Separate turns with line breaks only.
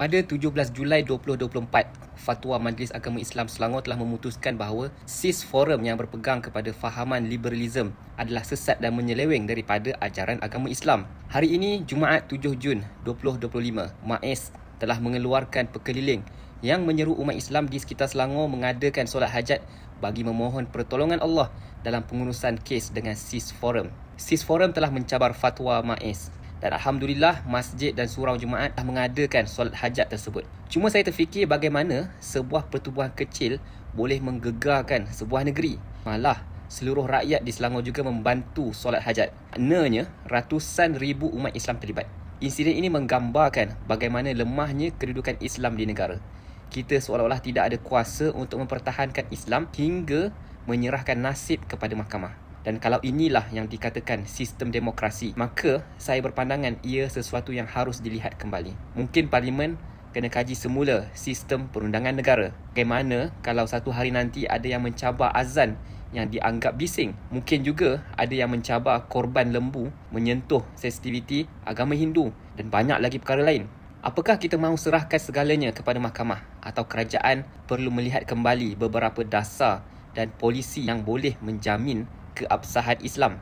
Pada 17 Julai 2024, Fatwa Majlis Agama Islam Selangor telah memutuskan bahawa SIS Forum yang berpegang kepada fahaman liberalism adalah sesat dan menyeleweng daripada ajaran agama Islam. Hari ini, Jumaat 7 Jun 2025, MAIS telah mengeluarkan perkeliling yang menyeru umat Islam di sekitar Selangor mengadakan solat hajat bagi memohon pertolongan Allah dalam pengurusan kes dengan SIS Forum. SIS Forum telah mencabar fatwa MAIS dan Alhamdulillah masjid dan surau Jumaat telah mengadakan solat hajat tersebut. Cuma saya terfikir bagaimana sebuah pertubuhan kecil boleh menggegarkan sebuah negeri. Malah seluruh rakyat di Selangor juga membantu solat hajat. Maknanya ratusan ribu umat Islam terlibat. Insiden ini menggambarkan bagaimana lemahnya kedudukan Islam di negara. Kita seolah-olah tidak ada kuasa untuk mempertahankan Islam hingga menyerahkan nasib kepada mahkamah. Dan kalau inilah yang dikatakan sistem demokrasi, maka saya berpandangan ia sesuatu yang harus dilihat kembali. Mungkin parlimen kena kaji semula sistem perundangan negara. Bagaimana kalau satu hari nanti ada yang mencabar azan yang dianggap bising. Mungkin juga ada yang mencabar korban lembu menyentuh sensitiviti agama Hindu dan banyak lagi perkara lain. Apakah kita mahu serahkan segalanya kepada mahkamah atau kerajaan perlu melihat kembali beberapa dasar dan polisi yang boleh menjamin keabsahan Islam